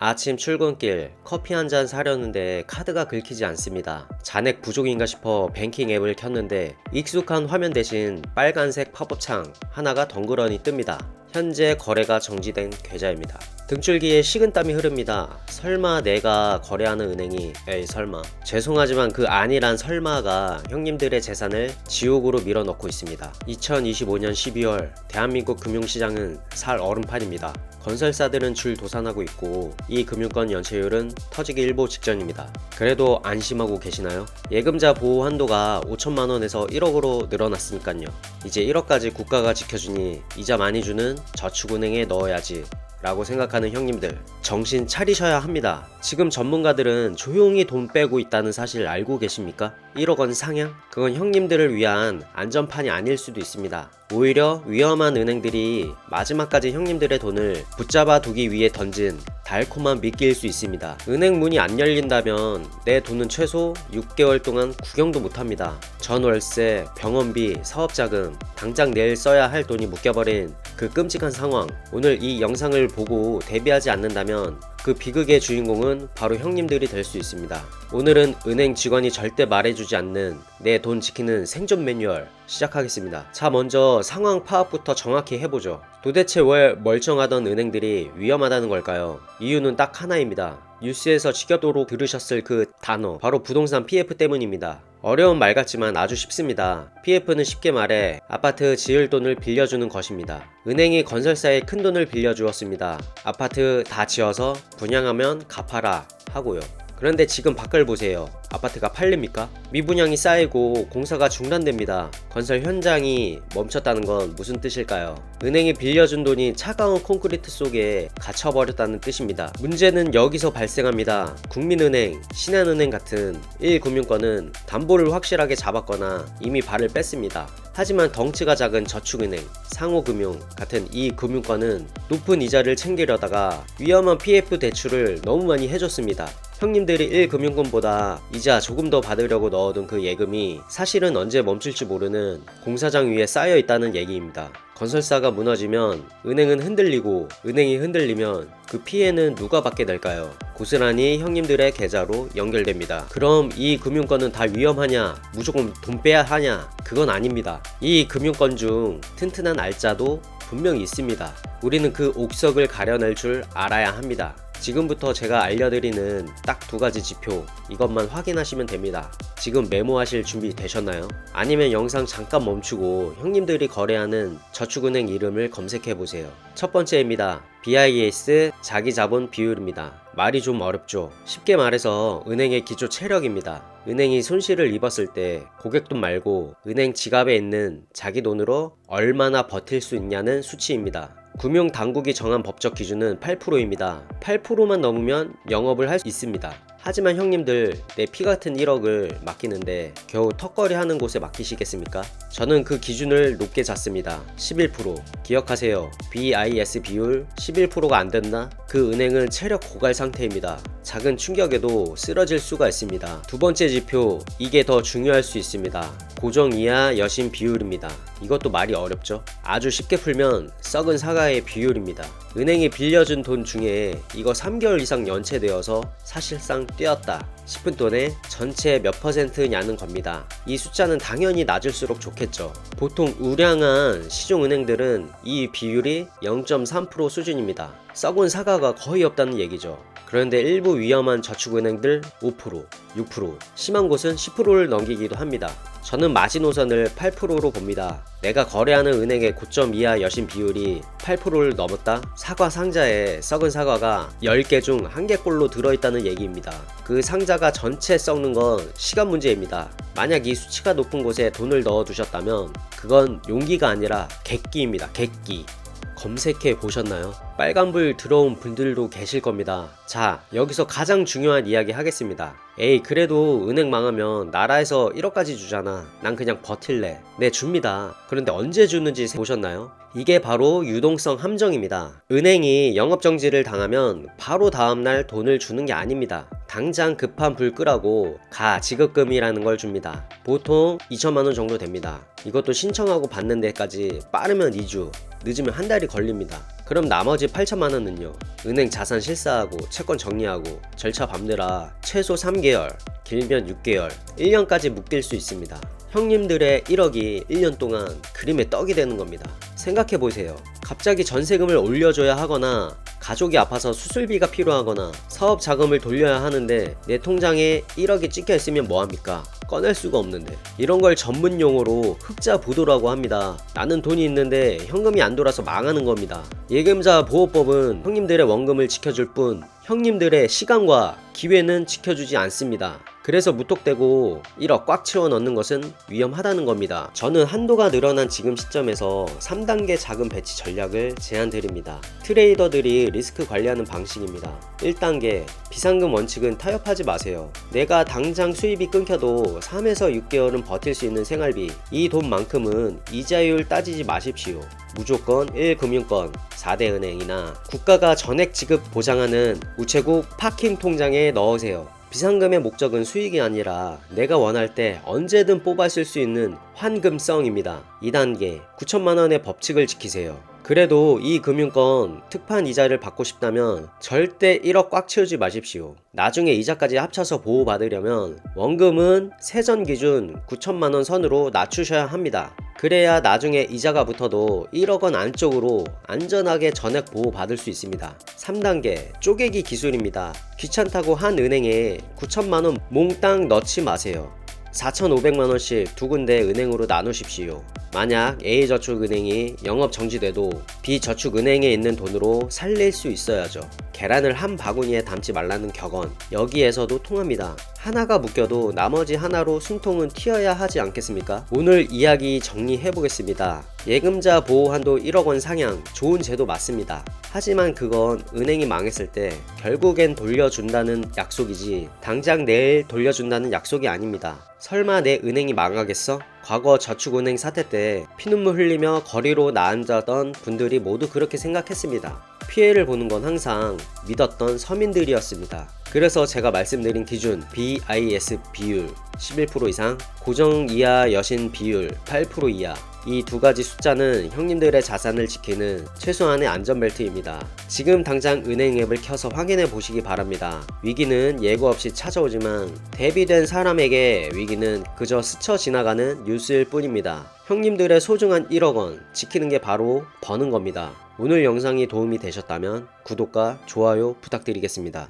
아침 출근길 커피 한 잔 사려는데 카드가 긁히지 않습니다. 잔액 부족인가 싶어 뱅킹 앱을 켰는데 익숙한 화면 대신 빨간색 팝업창 하나가 덩그러니 뜹니다. 현재 거래가 정지된 계좌입니다. 등줄기에 식은땀이 흐릅니다. 설마 내가 거래하는 은행이 에이 설마 죄송하지만 그 아니란 설마가 형님들의 재산을 지옥으로 밀어넣고 있습니다. 2025년 12월 대한민국 금융시장은 살 얼음판입니다. 건설사들은 줄 도산하고 있고 이 금융권 연체율은 터지기 일보 직전입니다. 그래도 안심하고 계시나요? 예금자 보호 한도가 5천만 원에서 1억으로 늘어났으니까요. 이제 1억까지 국가가 지켜주니 이자 많이 주는 저축은행에 넣어야지. 라고 생각하는 형님들 정신 차리셔야 합니다. 지금 전문가들은 조용히 돈 빼고 있다는 사실 알고 계십니까? 1억 원 상향? 그건 형님들을 위한 안전판이 아닐 수도 있습니다. 오히려 위험한 은행들이 마지막까지 형님들의 돈을 붙잡아 두기 위해 던진 달콤한 미끼일 수 있습니다. 은행 문이 안 열린다면 내 돈은 최소 6개월 동안 구경도 못합니다. 전월세, 병원비, 사업자금, 당장 내일 써야 할 돈이 묶여버린 그 끔찍한 상황. 오늘 이 영상을 보고 대비하지 않는다면 그 비극의 주인공은 바로 형님들이 될 수 있습니다. 오늘은 은행 직원이 절대 말해주지 않는 내 돈 지키는 생존 매뉴얼 시작하겠습니다. 자, 먼저 상황 파악부터 정확히 해보죠. 도대체 왜 멀쩡하던 은행들이 위험하다는 걸까요? 이유는 딱 하나입니다. 뉴스에서 지겹도록 들으셨을 그 단어, 바로 부동산 PF 때문입니다. 어려운 말 같지만 아주 쉽습니다. PF는 쉽게 말해 아파트 지을 돈을 빌려주는 것입니다. 은행이 건설사에 큰 돈을 빌려주었습니다. 아파트 다 지어서 분양하면 갚아라 하고요. 그런데 지금 밖을 보세요. 아파트가 팔립니까? 미분양이 쌓이고 공사가 중단됩니다. 건설 현장이 멈췄다는 건 무슨 뜻일까요? 은행이 빌려준 돈이 차가운 콘크리트 속에 갇혀버렸다는 뜻입니다. 문제는 여기서 발생합니다. 국민은행, 신한은행 같은 1금융권은 담보를 확실하게 잡았거나 이미 발을 뺐습니다. 하지만 덩치가 작은 저축은행, 상호금융 같은 이 금융권은 높은 이자를 챙기려다가 위험한 PF 대출을 너무 많이 해줬습니다. 형님들이 1금융권보다 이자 조금 더 받으려고 넣어둔 그 예금이 사실은 언제 멈출지 모르는 공사장 위에 쌓여 있다는 얘기입니다. 건설사가 무너지면 은행은 흔들리고 은행이 흔들리면 그 피해는 누가 받게 될까요? 고스란히 형님들의 계좌로 연결됩니다. 그럼 이 금융권은 다 위험하냐? 무조건 돈 빼야 하냐? 그건 아닙니다. 이 금융권 중 튼튼한 알짜도 분명히 있습니다. 우리는 그 옥석을 가려낼 줄 알아야 합니다. 지금부터 제가 알려드리는 딱 두 가지 지표 이것만 확인하시면 됩니다. 지금 메모하실 준비 되셨나요? 아니면 영상 잠깐 멈추고 형님들이 거래하는 저축은행 이름을 검색해 보세요. 첫 번째입니다. BIS 자기 자본 비율입니다. 말이 좀 어렵죠. 쉽게 말해서 은행의 기초 체력입니다. 은행이 손실을 입었을 때 고객 돈 말고 은행 지갑에 있는 자기 돈으로 얼마나 버틸 수 있냐는 수치입니다. 금융 당국이 정한 법적 기준은 8%입니다. 8%만 넘으면 영업을 할 수 있습니다. 하지만 형님들 내 피 같은 1억을 맡기는데 겨우 턱걸이 하는 곳에 맡기시겠습니까? 저는 그 기준을 높게 잡습니다. 11% 기억하세요. BIS 비율 11%가 안 됐나? 그 은행은 체력 고갈 상태입니다. 작은 충격에도 쓰러질 수가 있습니다. 두 번째 지표 이게 더 중요할 수 있습니다. 고정 이하 여신 비율입니다. 이것도 말이 어렵죠? 아주 쉽게 풀면 썩은 사과의 비율입니다. 은행이 빌려준 돈 중에 이거 3개월 이상 연체되어서 사실상 뛰었다 싶은 돈의 전체 몇 퍼센트냐는 겁니다. 이 숫자는 당연히 낮을수록 좋겠죠. 보통 우량한 시중은행들은 이 비율이 0.3% 수준입니다. 썩은 사과가 거의 없다는 얘기죠. 그런데 일부 위험한 저축은행들 5%, 6%, 심한 곳은 10%를 넘기기도 합니다. 저는 마지노선을 8%로 봅니다. 내가 거래하는 은행의 고점 이하 여신 비율이 8%를 넘었다? 사과 상자에 썩은 사과가 10개 중 1개꼴로 들어있다는 얘기입니다. 그 상자가 전체 썩는 건 시간 문제입니다. 만약 이 수치가 높은 곳에 돈을 넣어 두셨다면 그건 용기가 아니라 객기입니다. 객기. 검색해 보셨나요? 빨간불 들어온 분들도 계실 겁니다. 자, 여기서 가장 중요한 이야기 하겠습니다. 에이, 그래도 은행 망하면 나라에서 1억까지 주잖아. 난 그냥 버틸래. 네, 줍니다. 그런데 언제 주는지 보셨나요? 이게 바로 유동성 함정입니다. 은행이 영업정지를 당하면 바로 다음날 돈을 주는 게 아닙니다. 당장 급한 불 끄라고 가 지급금이라는 걸 줍니다. 보통 2천만원 정도 됩니다. 이것도 신청하고 받는 데까지 빠르면 2주, 늦으면 한 달이 걸립니다. 그럼 나머지 8천만 원은요. 은행 자산 실사하고 채권 정리하고 절차 밟느라 최소 3개월, 길면 6개월, 1년까지 묶일 수 있습니다. 형님들의 1억이 1년 동안 그림의 떡이 되는 겁니다. 생각해 보세요. 갑자기 전세금을 올려줘야 하거나 가족이 아파서 수술비가 필요하거나 사업 자금을 돌려야 하는데 내 통장에 1억이 찍혀 있으면 뭐합니까? 꺼낼 수가 없는데 이런 걸 전문 용어로 흑자 부도라고 합니다. 나는 돈이 있는데 현금이 안 돌아서 망하는 겁니다. 예금자 보호법은 형님들의 원금을 지켜줄 뿐 형님들의 시간과 기회는 지켜주지 않습니다. 그래서 무턱대고 1억 꽉 채워 넣는 것은 위험하다는 겁니다. 저는 한도가 늘어난 지금 시점에서 3단계 자금 배치 전략을 제안 드립니다. 트레이더들이 리스크 관리하는 방식입니다. 1단계 비상금 원칙은 타협하지 마세요. 내가 당장 수입이 끊겨도 3에서 6개월은 버틸 수 있는 생활비 이 돈만큼은 이자율 따지지 마십시오. 무조건 1금융권 4대 은행이나 국가가 전액 지급 보장하는 우체국 파킹 통장에 넣으세요. 비상금의 목적은 수익이 아니라 내가 원할 때 언제든 뽑아 쓸 수 있는 환금성입니다. 2단계 9천만 원의 법칙을 지키세요. 그래도 이 금융권 특판 이자를 받고 싶다면 절대 1억 꽉 채우지 마십시오. 나중에 이자까지 합쳐서 보호받으려면 원금은 세전 기준 9천만 원 선으로 낮추셔야 합니다. 그래야 나중에 이자가 붙어도 1억 원 안쪽으로 안전하게 전액 보호 받을 수 있습니다. 3단계 쪼개기 기술입니다. 귀찮다고 한 은행에 9천만 원 몽땅 넣지 마세요. 4,500만 원씩 두 군데 은행으로 나누십시오. 만약 A저축은행이 영업 정지돼도 B저축은행에 있는 돈으로 살릴 수 있어야죠. 계란을 한 바구니에 담지 말라는 격언 여기에서도 통합니다. 하나가 묶여도 나머지 하나로 숨통은 튀어야 하지 않겠습니까? 오늘 이야기 정리해 보겠습니다. 예금자 보호 한도 1억 원 상향 좋은 제도 맞습니다. 하지만 그건 은행이 망했을 때 결국엔 돌려준다는 약속이지 당장 내일 돌려준다는 약속이 아닙니다. 설마 내 은행이 망하겠어? 과거 저축은행 사태 때 피눈물 흘리며 거리로 나앉았던 분들이 모두 그렇게 생각했습니다. 피해를 보는 건 항상 믿었던 서민들이었습니다. 그래서 제가 말씀드린 기준 BIS 비율 11% 이상, 고정 이하 여신 비율 8% 이하 이 두 가지 숫자는 형님들의 자산을 지키는 최소한의 안전벨트입니다. 지금 당장 은행 앱을 켜서 확인해 보시기 바랍니다. 위기는 예고 없이 찾아오지만 대비된 사람에게 위기는 그저 스쳐 지나가는 뉴스일 뿐입니다. 형님들의 소중한 1억 원 지키는 게 바로 버는 겁니다. 오늘 영상이 도움이 되셨다면 구독과 좋아요 부탁드리겠습니다.